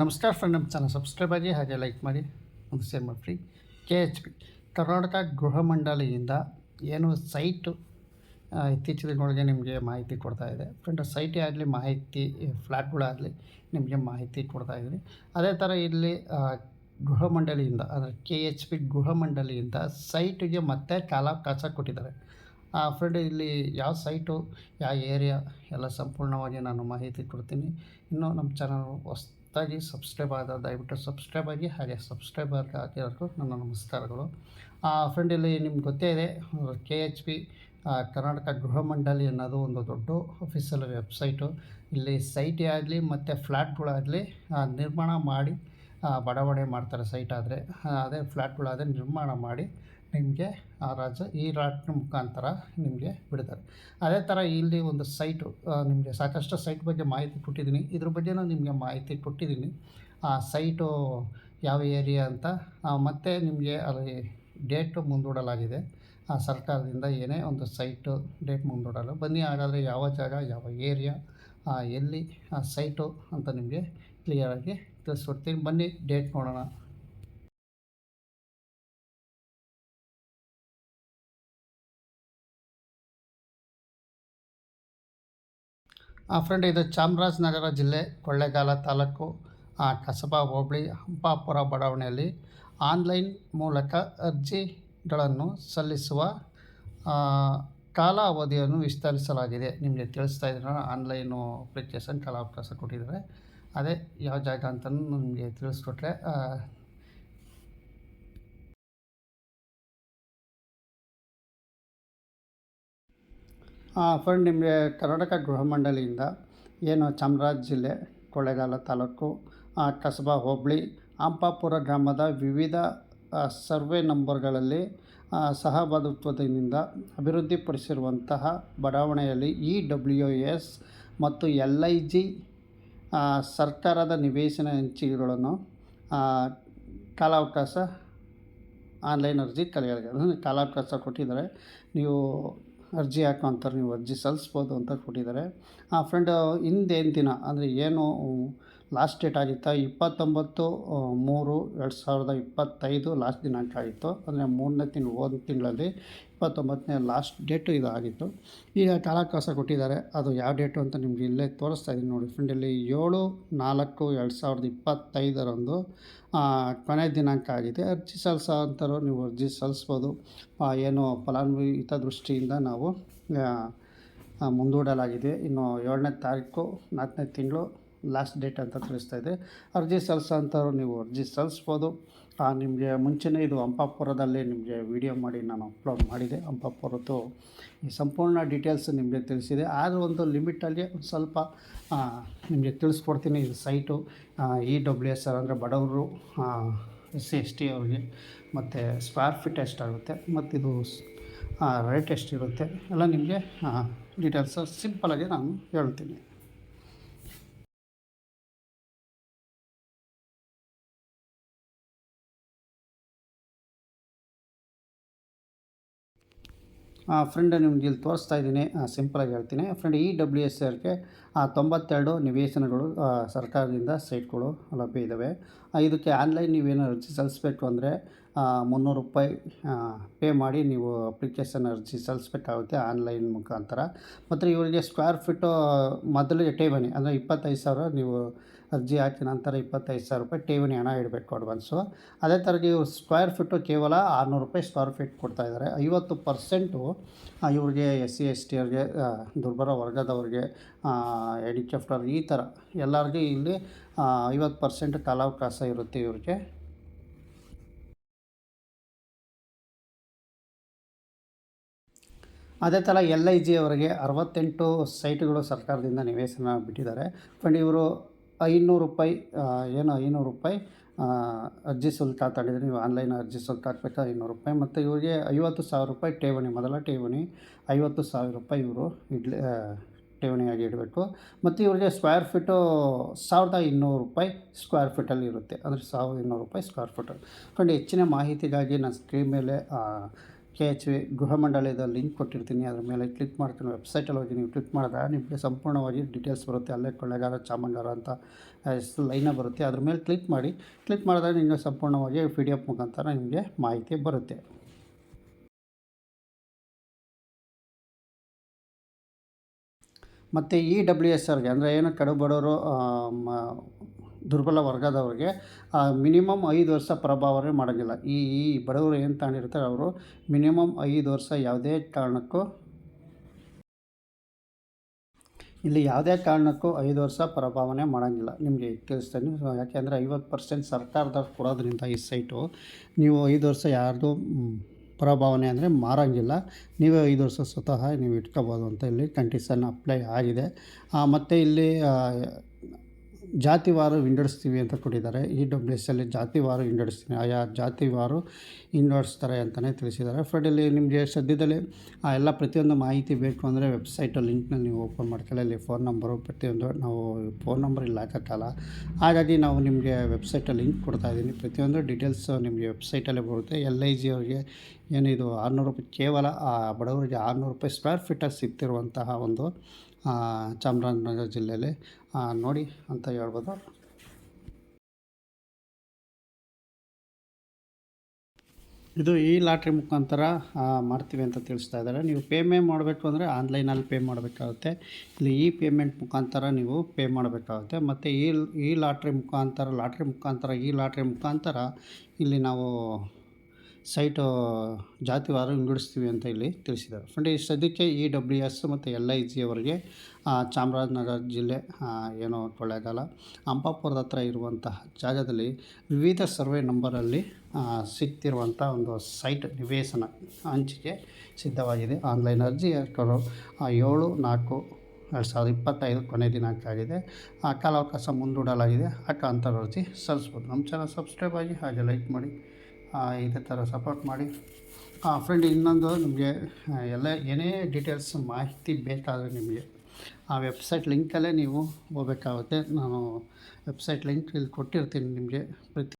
ನಮಸ್ಕಾರ ಫ್ರೆಂಡ್ ನಮ್ಮ channel subscribe ಆಗಿ ಹಾಗೆ ಲೈಕ್ ಮಾಡಿ, ಒಂದು ಶೇರ್ ಮಾಡಿ ಕೆ ಎಚ್ ಪಿ ಕರ್ನಾಟಕ ಗೃಹ ಮಂಡಳಿಯಿಂದ ಏನು ಸೈಟು ಇತ್ತೀಚಿನ ದಿನಗಳಿಗೆ ನಿಮಗೆ ಮಾಹಿತಿ ಕೊಡ್ತಾ ಇದೆ. ಫ್ರೆಂಡ್ ಸೈಟೇ ಆಗಲಿ, ಮಾಹಿತಿ ಫ್ಲ್ಯಾಟ್ಗಳಾಗಲಿ ನಿಮಗೆ ಮಾಹಿತಿ ಕೊಡ್ತಾ ಇದ್ದೀನಿ. ಅದೇ ಥರ ಇಲ್ಲಿ ಗೃಹ ಮಂಡಳಿಯಿಂದ, ಅಂದರೆ ಕೆ ಎಚ್ ಪಿ ಗೃಹ ಮಂಡಳಿಯಿಂದ ಸೈಟಿಗೆ ಮತ್ತೆ ಕಾಲಾವಕಾಶ ಕೊಟ್ಟಿದ್ದಾರೆ. ಫ್ರೆಂಡ್ ಇಲ್ಲಿ ಯಾವ ಸೈಟು ಯಾವ ಏರಿಯಾ ಎಲ್ಲ ಸಂಪೂರ್ಣವಾಗಿ ನಾನು ಮಾಹಿತಿ ಕೊಡ್ತೀನಿ. ಇನ್ನು ನಮ್ಮ ಚಾನಲ್ ಹೊಸ್ದಾಗಿ ಸಬ್ಸ್ಕ್ರೈಬ್ ಆದ, ದಯವಿಟ್ಟು ಸಬ್ಸ್ಕ್ರೈಬ್ ಆಗಿ ಹಾಗೆ ಸಬ್ಸ್ಕ್ರೈಬ್ ಆಗಿರೋದು ನನ್ನ ನಮಸ್ಕಾರಗಳು. ಆ ಫ್ರೆಂಡಲ್ಲಿ ನಿಮ್ಗೆ ಗೊತ್ತೇ ಇದೆ ಕೆ ಎಚ್ ಪಿ ಕರ್ನಾಟಕ ಗೃಹ ಮಂಡಳಿ ಅನ್ನೋದು ಒಂದು ದೊಡ್ಡ ಅಫಿಷಿಯಲ್ ವೆಬ್ಸೈಟು ಇಲ್ಲಿ ಸೈಟೇ ಆಗಲಿ ಮತ್ತು ಫ್ಲ್ಯಾಟ್ಗಳಾಗಲಿ ನಿರ್ಮಾಣ ಮಾಡಿ ಬಡಾವಣೆ ಮಾಡ್ತಾರೆ ಸೈಟ್ ಆದರೆ. ಅದೇ ಫ್ಲ್ಯಾಟ್ಗಳಾದರೆ ನಿರ್ಮಾಣ ಮಾಡಿ ನಿಮಗೆ ಆ ರಾಜ ಈ ರಾಟ್ನ ಮುಖಾಂತರ ನಿಮಗೆ ಬಿಡ್ತಾರೆ. ಅದೇ ಥರ ಇಲ್ಲಿ ಒಂದು ಸೈಟು ನಿಮಗೆ ಸಾಕಷ್ಟು ಸೈಟ್ ಬಗ್ಗೆ ಮಾಹಿತಿ ಕೊಟ್ಟಿದ್ದೀನಿ. ಇದ್ರ ಬಗ್ಗೆನೂ ನಿಮಗೆ ಮಾಹಿತಿ ಕೊಟ್ಟಿದ್ದೀನಿ. ಆ ಸೈಟು ಯಾವ ಏರಿಯಾ ಅಂತ ಮತ್ತು ನಿಮಗೆ ಅಲ್ಲಿ ಡೇಟು ಮುಂದೂಡಲಾಗಿದೆ. ಆ ಸರ್ಕಾರದಿಂದ ಏನೇ ಒಂದು ಸೈಟು ಡೇಟ್ ಮುಂದೂಡಲು, ಬನ್ನಿ ಹಾಗಾದರೆ ಯಾವ ಜಾಗ, ಯಾವ ಏರಿಯಾ ಎಲ್ಲಿ ಆ ಸೈಟು ಅಂತ ನಿಮಗೆ ಕ್ಲಿಯರಾಗಿ ತಿಳಿಸ್ಕೊಡ್ತೀನಿ. ಬನ್ನಿ ಡೇಟ್ ನೋಡೋಣ. ಫ್ರೆಂಡ್ ಇದು ಚಾಮರಾಜನಗರ ಜಿಲ್ಲೆ ಕೊಳ್ಳೇಗಾಲ ತಾಲೂಕು ಕಸಬಾ ಹೋಬಳಿ, ಹಂಪಾಪುರ ಬಡಾವಣೆಯಲ್ಲಿ ಆನ್ಲೈನ್ ಮೂಲಕ ಅರ್ಜಿಗಳನ್ನು ಸಲ್ಲಿಸುವ ಕಾಲಾವಧಿಯನ್ನು ವಿಸ್ತರಿಸಲಾಗಿದೆ. ನಿಮಗೆ ತಿಳಿಸ್ತಾ ಇದ್ದೀನಿ ಆನ್ಲೈನು ಅಪ್ಲಿಕೇಶನ್ ಕಾಲಾವಕಾಶ ಕೊಟ್ಟಿದ್ದಾರೆ. ಅದೇ ಯಾವ ಜಾಗ ಅಂತಲೂ ನಿಮಗೆ ತಿಳಿಸ್ಕೊಟ್ರೆ ಫ್ರೆಂಡ್ ನಿಮಗೆ ಕರ್ನಾಟಕ ಗೃಹ ಮಂಡಳಿಯಿಂದ ಏನು ಚಾಮರಾಜ ಜಿಲ್ಲೆ, ಕೊಳ್ಳೇಗಾಲ ತಾಲೂಕು ಕಸಬಾ ಹೋಬಳಿ ಅಂಪಾಪುರ ಗ್ರಾಮದ ವಿವಿಧ ಸರ್ವೆ ನಂಬರ್ಗಳಲ್ಲಿ ಸಹಭಾಗಿತ್ವದಿಂದ ಅಭಿವೃದ್ಧಿಪಡಿಸಿರುವಂತಹ ಬಡಾವಣೆಯಲ್ಲಿ ಇ ಡಬ್ಲ್ಯೂ ಎಸ್ ಮತ್ತು ಎಲ್ ಐ ಜಿ ಸರ್ಕಾರದ ನಿವೇಶನ ಹಂಚಿಕೆಗಳನ್ನು ಕಾಲಾವಕಾಶ ಆನ್ಲೈನ್ ಅರ್ಜಿ ಅಂದರೆ ಕಾಲಾವಕಾಶ ಕೊಟ್ಟಿದ್ದಾರೆ. ನೀವು ಅರ್ಜಿ ಹಾಕುವಂಥವ್ರು ನೀವು ಅರ್ಜಿ ಸಲ್ಲಿಸ್ಬೋದು ಅಂತ ಕೊಟ್ಟಿದ್ದಾರೆ. ಆ ಫ್ರೆಂಡ್ ಹಿಂದೇನು ದಿನ, ಅಂದರೆ ಏನು ಲಾಸ್ಟ್ ಡೇಟ್ ಆಗಿತ್ತು? ಇಪ್ಪತ್ತೊಂಬತ್ತು ಮೂರು, ಎರಡು ಸಾವಿರದ ಇಪ್ಪತ್ತೈದು ಲಾಸ್ಟ್ ದಿನಾಂಕ ಆಗಿತ್ತು. ಅಂದರೆ ಮೂರನೇ ತಿಂಗಳು, ಹೋದ ತಿಂಗಳಲ್ಲಿ ಇಪ್ಪತ್ತೊಂಬತ್ತನೇ ಲಾಸ್ಟ್ ಡೇಟು ಇದು ಆಗಿತ್ತು ಈಗ ಕಾಲಾವಕಾಶ ಕೊಟ್ಟಿದ್ದಾರೆ. ಅದು ಯಾವ ಡೇಟು ಅಂತ ನಿಮಗೆ ಇಲ್ಲೇ ತೋರಿಸ್ತಾ ಇದ್ದೀನಿ ನೋಡಿ ಫ್ರೆಂಡ್ ಇಲ್ಲಿ ಏಳು, ನಾಲ್ಕು, ಎರಡು ಸಾವಿರದ ಇಪ್ಪತ್ತೈದರಂದು ಕೊನೆ ದಿನಾಂಕ ಆಗಿದೆ. ಅರ್ಜಿ ಸಲ್ಲಿಸೋ ನೀವು ಅರ್ಜಿ ಸಲ್ಲಿಸ್ಬೋದು. ಏನು ಫಲಾನುಭವಿ ದೃಷ್ಟಿಯಿಂದ ನಾವು ಮುಂದೂಡಲಾಗಿದೆ. ಇನ್ನು ಏಳನೇ ತಾರೀಕು ನಾಲ್ಕನೇ ತಿಂಗಳು ಲಾಸ್ಟ್ ಡೇಟ್ ಅಂತ ತಿಳಿಸ್ತಾ ಇದೆ. ಅರ್ಜಿ ಸಲ್ಲಿಸೋಂಥವ್ರು ನೀವು ಅರ್ಜಿ ಸಲ್ಲಿಸ್ಬೋದು. ನಿಮಗೆ ಮುಂಚೆನೇ ಇದು ಹಂಪಾಪುರದಲ್ಲಿ ನಿಮಗೆ ವಿಡಿಯೋ ಮಾಡಿ ನಾನು ಅಪ್ಲೋಡ್ ಮಾಡಿದೆ. ಹಂಪಾಪುರದ್ದು ಈ ಸಂಪೂರ್ಣ ಡೀಟೇಲ್ಸ್ ನಿಮಗೆ ತಿಳಿಸಿದೆ. ಆದರೆ ಒಂದು ಲಿಮಿಟಲ್ಲಿ ಸ್ವಲ್ಪ ನಿಮಗೆ ತಿಳಿಸ್ಕೊಡ್ತೀನಿ. ಇದು site E W S R ಅಂದರೆ ಬಡವರು ಎಸ್ ಸಿ ಎಸ್ ಟಿ ಅವ್ರಿಗೆ ಮತ್ತು ಸ್ಕ್ವೇರ್ ಫೀಟ್ ಎಷ್ಟಾಗುತ್ತೆ, ಮತ್ತು ಇದು ರೇಟ್ ಎಷ್ಟಿರುತ್ತೆ, ಎಲ್ಲ ನಿಮಗೆ ಡೀಟೇಲ್ಸ್ ಸಿಂಪಲಾಗಿ ನಾನು ಹೇಳ್ತೀನಿ. ಫ್ರೆಂಡ್ ನಿಮ್ಗೆ ಇಲ್ಲಿ ತೋರಿಸ್ತಾ ಇದ್ದೀನಿ. ಸಿಂಪಲಾಗಿ ಹೇಳ್ತೀನಿ. ಫ್ರೆಂಡ್ ಇ ಡಬ್ಲ್ಯೂ ಎಸ್ ಆರ್ಗೆ ತೊಂಬತ್ತೆರಡು ನಿವೇಶನಗಳು ಸರ್ಕಾರದಿಂದ ಸೈಟ್ಗಳು ಲಭ್ಯ ಇದ್ದಾವೆ ಇದಕ್ಕೆ ಆನ್ಲೈನ್ ನೀವೇನು ಅರ್ಜಿ ಸಲ್ಲಿಸ್ಬೇಕು ಅಂದರೆ ಮುನ್ನೂರು ರೂಪಾಯಿ ಪೇ ಮಾಡಿ ನೀವು ಅಪ್ಲಿಕೇಶನ್ ಅರ್ಜಿ ಸಲ್ಲಿಸ್ಬೇಕಾಗುತ್ತೆ ಆನ್ಲೈನ್ ಮುಖಾಂತರ. ಮತ್ತು ಇವರಿಗೆ ಸ್ಕ್ವೇರ್ ಫೀಟು ಮೊದಲಿಗೆ ಠೇವಣಿ, ಅಂದರೆ ಇಪ್ಪತ್ತೈದು ಸಾವಿರ ನೀವು ಅರ್ಜಿ ಹಾಕಿದ ನಂತರ ಇಪ್ಪತ್ತೈದು ಸಾವಿರ ರೂಪಾಯಿ ಠೇವಣಿ ಹಣ ಇಡಬೇಕು ಅಡ್ವಾನ್ಸು ಅದೇ ಥರ ನೀವು ಸ್ಕ್ವೇರ್ ಫೀಟು ಕೇವಲ ಆರುನೂರು ರೂಪಾಯಿ ಸ್ಕ್ವೇರ್ ಫೀಟ್ ಕೊಡ್ತಾ ಇದ್ದಾರೆ. ಐವತ್ತು ಪರ್ಸೆಂಟು ಇವ್ರಿಗೆ ಎಸ್ ಸಿ, ಎಸ್ ಟಿ ಅವ್ರಿಗೆ ದುರ್ಬಲ ವರ್ಗದವ್ರಿಗೆ ಎಡಿಕೆಫ್ಟರ್ ಈ ಥರ ಎಲ್ಲರಿಗೆ ಇಲ್ಲಿ ಐವತ್ತು ಪರ್ಸೆಂಟ್ ಕಾಲಾವಕಾಶ ಇರುತ್ತೆ ಇವ್ರಿಗೆ. ಅದೇ ಥರ ಎಲ್ ಐ ಜಿ ಅವರಿಗೆ ಅರವತ್ತೆಂಟು ಸೈಟ್ಗಳು ಸರ್ಕಾರದಿಂದ ನಿವೇಶನ ಬಿಟ್ಟಿದ್ದಾರೆ. ಫಂಡ್ ಇವರು ಐನೂರು ರೂಪಾಯಿ ಏನು ಐನೂರು ರೂಪಾಯಿ ಅರ್ಜಿ ಶುಲ್ಕ ತಗೊಂಡಿದ್ರೆ ನೀವು ಆನ್ಲೈನ್ ಅರ್ಜಿ ಶುಲ್ಕ ಹಾಕ್ಬೇಕು? ಐನೂರು ರೂಪಾಯಿ. ಮತ್ತು ಇವರಿಗೆ ಐವತ್ತು ಸಾವಿರ ರೂಪಾಯಿ ಠೇವಣಿ, ಮೊದಲ ಠೇವಣಿ, ಐವತ್ತು ಸಾವಿರ ರೂಪಾಯಿ ಇವರು ಇಡ್ಲಿ ಠೇವಣಿಯಾಗಿ ಇಡಬೇಕು. ಮತ್ತು ಇವರಿಗೆ ಸ್ಕ್ವೇರ್ ಫೀಟು ಸಾವಿರದ ಇನ್ನೂರು ರೂಪಾಯಿ ಸ್ಕ್ವೇರ್ ಫೀಟಲ್ಲಿ ಇರುತ್ತೆ. ಅಂದರೆ ಸಾವಿರದ ಇನ್ನೂರು ರೂಪಾಯಿ ಸ್ಕ್ವೇರ್ ಫೀಟಲ್ಲಿ ಫ್ರೆಂಡ್ ಹೆಚ್ಚಿನ ಮಾಹಿತಿಗಾಗಿ ನಾನು ಸ್ಕ್ರೀನ್ ಮೇಲೆ ಕೆ ಎಚ್ ವಿ ಗೃಹ ಮಂಡಳಿದ ಲಿಂಕ್ ಕೊಟ್ಟಿರ್ತೀನಿ, ಅದ್ರ ಮೇಲೆ ಕ್ಲಿಕ್ ಮಾಡ್ತೀನಿ. ವೆಬ್ಸೈಟಲ್ಲಿ ಹೋಗಿ ನೀವು ಕ್ಲಿಕ್ ಮಾಡಿದಾಗ ನಿಮಗೆ ಸಂಪೂರ್ಣವಾಗಿ ಡೀಟೇಲ್ಸ್ ಬರುತ್ತೆ. ಅಲ್ಲೇ ಕೊಳ್ಳೆಗಾರ ಚಾಮಂಗಾರ ಅಂತ ಲೈನ ಬರುತ್ತೆ. ಅದ್ರ ಮೇಲೆ ಕ್ಲಿಕ್ ಮಾಡಿ. ಕ್ಲಿಕ್ ಮಾಡಿದಾಗ ನಿಮಗೆ ಸಂಪೂರ್ಣವಾಗಿ ಪಿ ಡಿ ಎಫ್ ಮುಖಾಂತರ ನಿಮಗೆ ಮಾಹಿತಿ ಬರುತ್ತೆ. ಮತ್ತು ಇ ಡಬ್ಲ್ಯೂ ಎಸ್ ಆರ್ಗೆ ಅಂದರೆ ಏನು ಕಡು ಬಡವರು ದುರ್ಬಲ ವರ್ಗದವ್ರಿಗೆ ಮಿನಿಮಮ್ ಐದು ವರ್ಷ ಪ್ರಭಾವನೆ ಮಾಡೋಂಗಿಲ್ಲ. ಈ ಈ ಬಡವರು ಏನು ತಗೊಂಡಿರ್ತಾರೆ ಅವರು? ಮಿನಿಮಮ್ ಐದು ವರ್ಷ ಯಾವುದೇ ಕಾರಣಕ್ಕೂ ಇಲ್ಲಿ ಯಾವುದೇ ಕಾರಣಕ್ಕೂ ಐದು ವರ್ಷ ಪ್ರಭಾವನೆ ಮಾಡೋಂಗಿಲ್ಲ. ನಿಮಗೆ ತಿಳಿಸ್ತೀನಿ. ಯಾಕೆಂದರೆ ಐವತ್ತು ಪರ್ಸೆಂಟ್ ಸರ್ಕಾರದವ್ರು ಕೊಡೋದ್ರಿಂದ ಈ ಸೈಟು, ನೀವು ಐದು ವರ್ಷ ಯಾರ್ದು ಪ್ರಭಾವನೆ ಅಂದರೆ ಮಾರೋಂಗಿಲ್ಲ. ನೀವೇ ಐದು ವರ್ಷ ಸ್ವತಃ ನೀವು ಇಟ್ಕೋಬೋದು ಅಂತ ಇಲ್ಲಿ ಕಂಡೀಷನ್ ಅಪ್ಲೈ ಆಗಿದೆ. ಮತ್ತು ಇಲ್ಲಿ ಜಾತಿವಾರು ವಿಂಗಡಿಸ್ತೀವಿ ಅಂತ ಕೊಟ್ಟಿದ್ದಾರೆ. ಇ ಡಬ್ಲ್ಯೂ ಎಸ್ ಅಲ್ಲಿ ಜಾತಿವಾರು ವಿಂಗಡಿಸ್ತೀನಿ. ಆಯಾ ಜಾತಿವಾರು ವಿಂಗಡಿಸ್ತಾರೆ ಅಂತಲೇ ತಿಳಿಸಿದ್ದಾರೆ. ಫ್ರೆಂಡ್ ಇಲ್ಲಿ ನಿಮಗೆ ಸದ್ಯದಲ್ಲೇ ಆ ಎಲ್ಲ ಪ್ರತಿಯೊಂದು ಮಾಹಿತಿ ಬೇಕು ಅಂದರೆ ವೆಬ್ಸೈಟು ಲಿಂಕ್ನ ನೀವು ಓಪನ್ ಮಾಡ್ಕೊಳ್ಳಿ. ಅಲ್ಲಿ ಫೋನ್ ನಂಬರು ಪ್ರತಿಯೊಂದು ನಾವು ಫೋನ್ ನಂಬರ್ ಇಲ್ಲ ಹಾಕೋಕ್ಕಲ್ಲ ಹಾಗಾಗಿ ನಾವು ನಿಮಗೆ ವೆಬ್ಸೈಟಲ್ಲಿ ಲಿಂಕ್ ಕೊಡ್ತಾ ಇದ್ದೀನಿ. ಪ್ರತಿಯೊಂದು ಡೀಟೇಲ್ಸ್ ನಿಮಗೆ ವೆಬ್ಸೈಟಲ್ಲೇ ಬರುತ್ತೆ. ಎಲ್ ಐ ಜಿ ಅವರಿಗೆ ಏನಿದು ಆರುನೂರು ರೂಪಾಯಿ ಕೇವಲ ಆ ಬಡವರಿಗೆ ಆರುನೂರು ರೂಪಾಯಿ ಸ್ಕ್ವೇರ್ ಫೀಟಲ್ಲಿ ಸಿಗ್ತಿರುವಂತಹ ಒಂದು ಚಾಮರಾಜನಗರ ಜಿಲ್ಲೆಯಲ್ಲಿ. ನೋಡಿ ಅಂತ ಹೇಳ್ಬೋದು. ಇದು ಈ ಲಾಟ್ರಿ ಮುಖಾಂತರ ಮಾಡ್ತೀವಿ ಅಂತ ತಿಳಿಸ್ತಾ ಇದ್ದಾರೆ. ನೀವು ಪೇಮೆ ಮಾಡಬೇಕು ಅಂದರೆ ಆನ್ಲೈನಲ್ಲಿ ಪೇ ಮಾಡಬೇಕಾಗುತ್ತೆ. ಇಲ್ಲಿ ಈ ಪೇಮೆಂಟ್ ಮುಖಾಂತರ ನೀವು ಪೇ ಮಾಡಬೇಕಾಗುತ್ತೆ. ಮತ್ತು ಈ ಈ ಲಾಟ್ರಿ ಮುಖಾಂತರ ಲಾಟ್ರಿ ಮುಖಾಂತರ, ಈ ಲಾಟ್ರಿ ಮುಖಾಂತರ ಇಲ್ಲಿ ನಾವು ಸೈಟು ಜಾತಿವಾರು ವಿಂಗಡಿಸ್ತೀವಿ ಅಂತ ಇಲ್ಲಿ ತಿಳಿಸಿದ್ದಾರೆ. ಫ್ರೆಂಡ್ ಈ ಸದ್ಯಕ್ಕೆ ಇ ಡಬ್ಲ್ಯೂ ಎಸ್ ಮತ್ತು ಎಲ್ ಐ ಜಿ ಅವರಿಗೆ ಆ, ಚಾಮರಾಜನಗರ ಜಿಲ್ಲೆ ಆ, ಏನು ಕೊಳ್ಳೇಗಾಲ ಅಂಬಾಪುರದ ಹತ್ರ ಇರುವಂತಹ ಜಾಗದಲ್ಲಿ ವಿವಿಧ ಸರ್ವೆ ನಂಬರಲ್ಲಿ ಆ, ಸಿಗ್ತಿರುವಂಥ ಒಂದು ಸೈಟ್ ನಿವೇಶನ ಹಂಚಿಕೆ ಸಿದ್ಧವಾಗಿದೆ. ಆನ್ಲೈನ್ ಅರ್ಜಿ ಆ, ಏಳು ನಾಲ್ಕು ಎರಡು ಸಾವಿರದ ಇಪ್ಪತ್ತೈದು ಕೊನೆ ದಿನಾಂಕ ಆಗಿದೆ. ಆ ಕಾಲಾವಕಾಶ ಮುಂದೂಡಲಾಗಿದೆ. ಹಾಕೋಂಥ ಅರ್ಜಿ ಸಲ್ಲಿಸ್ಬೋದು. ನಮ್ಮ ಚಾನಲ್ ಸಬ್ಸ್ಕ್ರೈಬ್ ಆಗಿ ಹಾಗೆ ಲೈಕ್ ಮಾಡಿ. ಆ, ಇದೇ ಥರ ಸಪೋರ್ಟ್ ಮಾಡಿ. ಫ್ರೆಂಡ್ ಇನ್ನೊಂದು ನಿಮಗೆ ಎಲ್ಲ ಏನೇ ಡೀಟೇಲ್ಸ್ ಮಾಹಿತಿ ಬೇಕಾದರೆ ನಿಮಗೆ, ಆ ವೆಬ್ಸೈಟ್ ಲಿಂಕಲ್ಲೇ ನೀವು ಹೋಗಬೇಕಾಗುತ್ತೆ. ನಾನು ವೆಬ್ಸೈಟ್ ಲಿಂಕ್ ಇಲ್ಲಿ ಕೊಟ್ಟಿರ್ತೀನಿ ನಿಮಗೆ. ಪ್ರತಿ